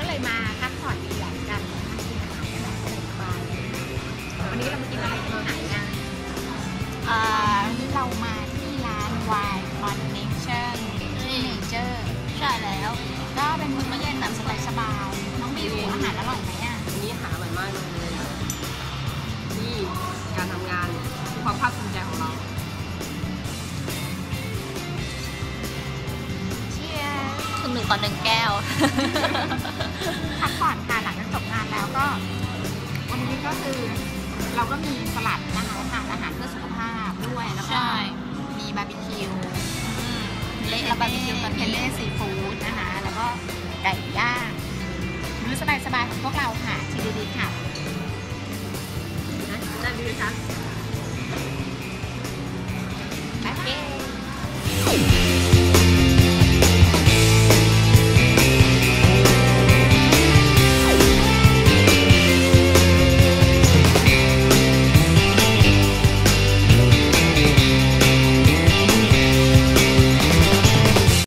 ก็เลยมาพักผ่อนรีแลกกันกินอาหารกันแบบสบายวันนี้เรามากินอะไรที่ไหนอะอ่าวันนี้เรามาที่ร้าน Wine Connection Nature ใช่แล้ว ก็เป็นมื้อเย็นแบบสบายๆน้องบิวอาหารอร่อยไหมอะอันนี้หาใหม่มากเลยนี่การทำงานความภาคภูมิใจของเรา หนึ่งต่อหนึ่งแก้ว พักผ่อนค่ะหลังจากจบงานแล้วก็ วันนี้ก็คือเราก็มีสลัดนะคะทานอาหารเพื่อสุขภาพด้วยแล้วก็ใช่ มีบาร์บีคิวเละแล้วบาร์บีคิวตอนเทนี้เล่ซีฟู้ดนะคะ แล้วก็ไก่ย่างมื้อสบายๆของพวกเราค่ะทีดีๆค่ะได้ได้ดีไหมคะอ